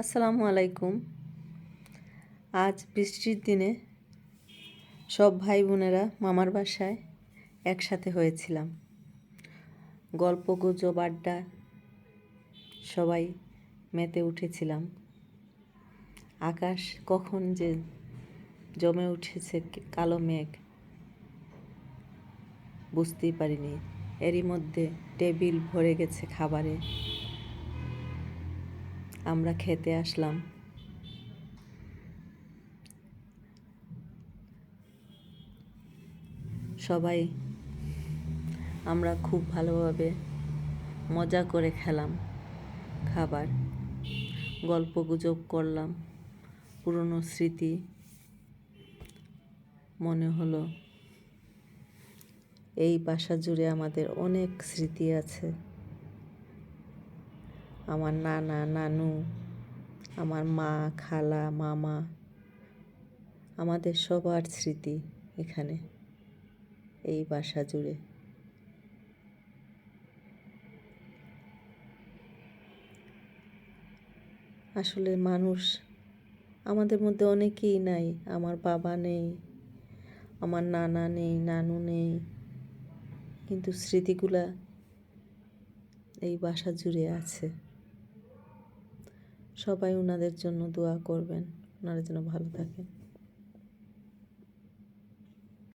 আসসালামু আলাইকুম। আজ বৃষ্টির দিনে সব ভাই বোনেরা মামার বাসায় একসাথে হয়েছিলাম। গল্প, গুজব, আড্ডা সবাই মেতে উঠেছিলাম। আকাশ কখন যে জমে উঠেছে কালো মেঘ বুঝতেই পারিনি। এরই মধ্যে টেবিল ভরে গেছে খাবারে। আমরা খেতে আসলাম। সবাই আমরা খুব ভালোভাবে মজা করে খেলাম খাবার, গল্প গুজব করলাম, পুরনো স্মৃতি মনে হলো এই বাসা জুড়ে আমাদের অনেক স্মৃতি আছে। আমার নানা, নানু, আমার মা, খালা, মামা, আমাদের সবার স্মৃতি এখানে, এই বাসা জুড়ে। আসলে মানুষ আমাদের মধ্যে অনেকেই নাই, আমার বাবা নেই, আমার নানা নেই, নানু নেই, কিন্তু স্মৃতিগুলা এই বাসা জুড়ে আছে। সবাই ওনাদের জন্য দোয়া করবেন। ওনারা যেন ভালো থাকেন।